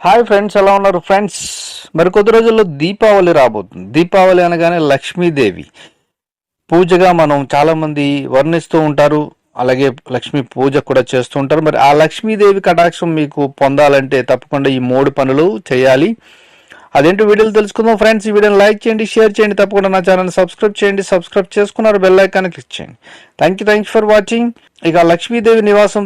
Hi friends ఎలా ఉన్నారు friends మరి కొద్ది రోజుల్లో దీపావళి రాబోతుంది. దీపావళి అనగానే లక్ష్మీదేవి. పూజగా మనం చాలా మంది వర్ణిస్తూ ఉంటారు. అలాగే లక్ష్మీ పూజ కూడా చేస్తూ ఉంటారు. మరి ఆ లక్ష్మీదేవి కటాక్షం మీకు పొందాలంటే తప్పకుండా ఈ మూడు పనులు చేయాలి. అదేంటో వీడియోలు తెలుసుకుందాం ఫ్రెండ్స్? ఈ వీడియోని లైక్ చేయండి షేర్ చేయండి తప్పకుండా నా ఛానల్ సబ్స్క్రైబ్ చేయండి సబ్స్క్రైబ్ చేసుకున్నారు బెల్ ఐకాన్ క్లిక్ చేయండి. Thank you thank you for watching ఇక లక్ష్మీదేవి నివాసం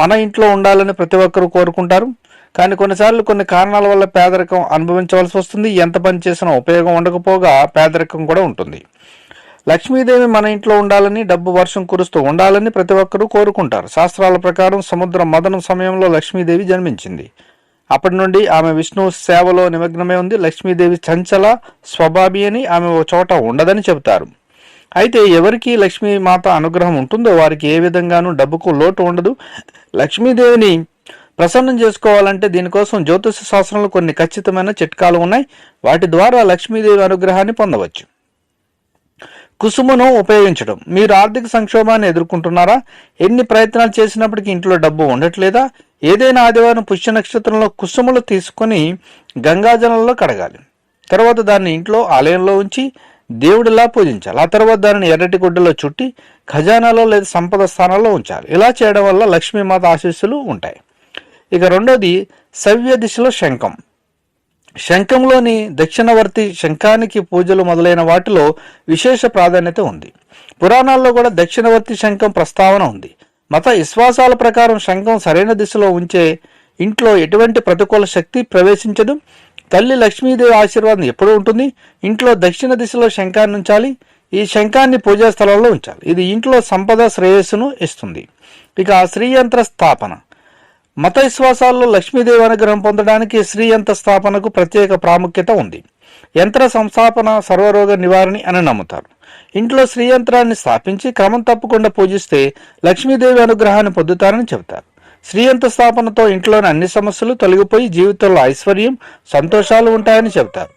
మన ఇంట్లో ఉండాలని ప్రతి ఒక్కరూ కోరుకుంటారు. కానీ కొన్నిసార్లు కొన్ని కారణాల వల్ల పేదరికం అనుభవించవలసి వస్తుంది. ఎంత పని చేసినా ఉపయోగం ఉండకపోగా పేదరికం కూడా ఉంటుంది. లక్ష్మీదేవి మన ఇంట్లో ఉండాలని డబ్బు వర్షం కురుస్తూ ఉండాలని ప్రతి ఒక్కరూ కోరుకుంటారు. శాస్త్రాల ప్రకారం సముద్ర మదనం సమయంలో లక్ష్మీదేవి జన్మించింది. అప్పటి నుండి ఆమె విష్ణు సేవలో నిమగ్నమై ఉంది. లక్ష్మీదేవి చంచల స్వభావి అని ఆమె ఒక చోట ఉండదని చెబుతారు. అయితే ఎవరికి లక్ష్మీ మాత అనుగ్రహం ఉంటుందో వారికి ఏ విధంగానూ డబ్బుకు లోటు ఉండదు. లక్ష్మీదేవిని ప్రసన్నం చేసుకోవాలంటే దీనికోసం జ్యోతిష శాస్త్రంలో కొన్ని ఖచ్చితమైన చిట్కాలు ఉన్నాయి. వాటి ద్వారా లక్ష్మీదేవి అనుగ్రహాన్ని పొందవచ్చు. కుసుమును ఉపయోగించడం. మీరు ఆర్థిక సంక్షోభాన్ని ఎదుర్కొంటున్నారా? ఎన్ని ప్రయత్నాలు చేసినప్పటికీ ఇంట్లో డబ్బు ఉండట్లేదా? ఏదైనా ఆదివారం పుష్య నక్షత్రంలో కుసుములు తీసుకొని గంగాజలంలో కడగాలి. తర్వాత దాన్ని ఇంట్లో ఆలయంలో ఉంచి దేవుడిలా పూజించాలి. ఆ తర్వాత దానిని ఎర్రటి గుడ్డలో చుట్టి ఖజానాలో లేదా సంపద స్థానాల్లో ఉంచాలి. ఇలా చేయడం వల్ల లక్ష్మీమాత ఆశీస్సులు ఉంటాయి. ఇక రెండోది సవ్య దిశలో శంఖం. శంఖంలోని దక్షిణవర్తి శంఖానికి పూజలు మొదలైన వాటిలో విశేష ప్రాధాన్యత ఉంది. పురాణాల్లో కూడా దక్షిణవర్తి శంఖం ప్రస్తావన ఉంది. మత విశ్వాసాల ప్రకారం శంఖం సరైన దిశలో ఉంచే ఇంట్లో ఎటువంటి ప్రతికూల శక్తి ప్రవేశించదు. తల్లి లక్ష్మీదేవి ఆశీర్వాదం ఎప్పుడూ ఉంటుంది. ఇంట్లో దక్షిణ దిశలో శంఖాన్ని ఉంచాలి. ఈ శంఖాన్ని పూజా స్థలంలో ఉంచాలి. ఇది ఇంట్లో సంపద శ్రేయస్సును ఇస్తుంది. ఇక శ్రీయంత్ర స్థాపన మత విశ్వాసాల్లో లక్ష్మీదేవి అనుగ్రహం పొందడానికి శ్రీయంత్ర స్థాపనకు ప్రత్యేక ప్రాముఖ్యత ఉంది. యంత్ర సంస్థాపన సర్వరోగ నివారణి అని నమ్ముతారు. ఇంట్లో శ్రీయంత్రాన్ని స్థాపించి క్రమం తప్పకుండా పూజిస్తే లక్ష్మీదేవి అనుగ్రహాన్ని పొందుతారని చెబుతారు. శ్రీయంత్ర స్థాపనతో ఇంట్లోని అన్ని సమస్యలు తొలగిపోయి జీవితంలో ఐశ్వర్యం సంతోషాలు ఉంటాయని చెబుతారు.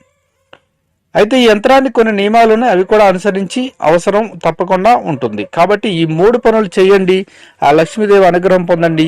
అయితే ఈ యంత్రానికి కొన్ని నియమాలు ఉన్నాయి అవి కూడా అనుసరించి అవసరం తప్పకుండా ఉంటుంది. కాబట్టి ఈ మూడు పనులు చేయండి. ఆ లక్ష్మీదేవి అనుగ్రహం పొందండి.